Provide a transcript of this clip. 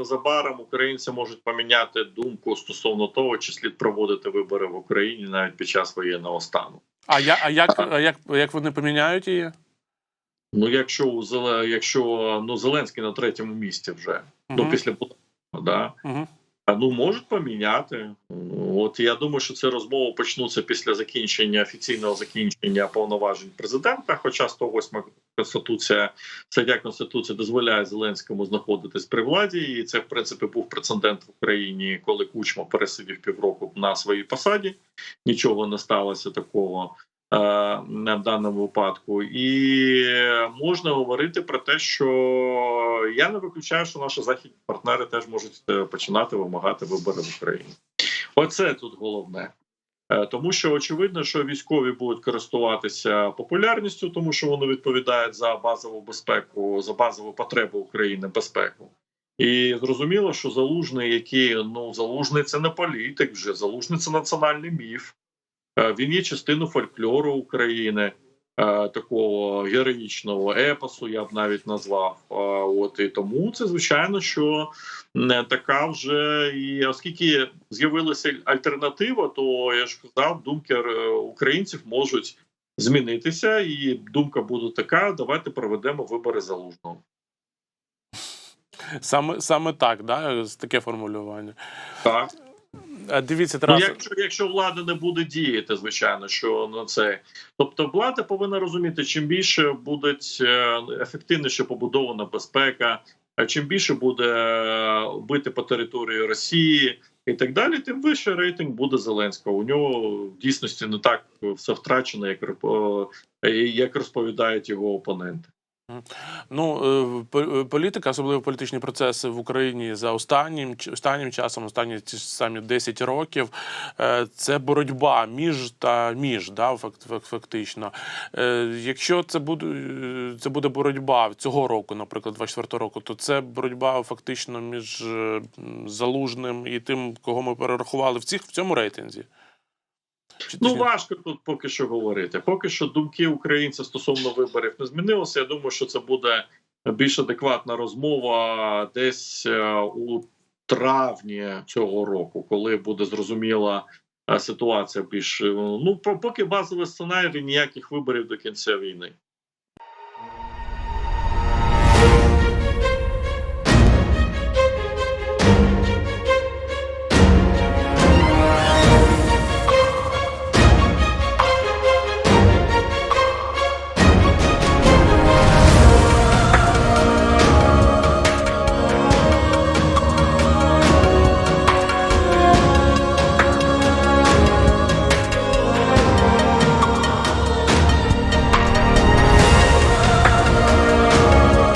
незабаром українці можуть поміняти думку стосовно того, чи слід проводити вибори в Україні навіть під час воєнного стану. А я, а як, а як, як вони поміняють її? Ну, якщо якщо ну Зеленський на третьому місці вже ну після да Мгм. Ну можуть поміняти. От я думаю, що це розмови почнуться після закінчення офіційного закінчення повноважень президента. Хоча 108 конституція, стаття конституції дозволяє Зеленському знаходитись при владі, і це в принципі був прецедент в Україні, коли Кучма пересидів півроку на своїй посаді. Нічого не сталося такого. Е, В даному випадку, і можна говорити про те, що я не виключаю, що наші західні партнери теж можуть е, починати вимагати вибори в Україні. Оце тут головне. Е, Тому що очевидно, що військові будуть користуватися популярністю, тому що вони відповідають за базову безпеку, за базову потребу України безпеку. І зрозуміло, що залужний, який ну залужний це не політик, вже залужний це національний міф. Е, Він є частиною фольклору України, е, такого героїчного епосу, я б навіть назвав. Е, От і тому це звичайно, що не така вже і оскільки з'явилася альтернатива, то я ж казав, думки українців можуть змінитися, і думка буде така: давайте проведемо вибори залужного. Саме, саме так, да? таке формулювання. Так. Дивіться, Ну, якщо, якщо влада не буде діяти, звичайно, що на це. Тобто, влада повинна розуміти, чим більше буде ефективніше побудована безпека, а чим більше буде е, бити по території Росії і так далі, тим вищий рейтинг буде Зеленського. У нього в дійсності не так все втрачено, як, е, як розповідають його опоненти. Ну, е, е, політика, особливо політичні процеси в Україні за останнім останнім часом, останні ж самі 10 років, е, це боротьба між та між, да, фактично. Якщо це буде це буде боротьба цього року, наприклад, 24 року, то це боротьба фактично між залужним і тим, кого ми перерахували в цих в цьому рейтинзі. Чи Ну важко тут поки що говорити. Поки що думки українців стосовно виборів не змінилися. Я думаю, що це буде більш адекватна розмова десь е, у травні цього року, коли буде зрозуміла е, ситуація. Більш е, ну по- поки базовий сценарій ніяких виборів до кінця війни.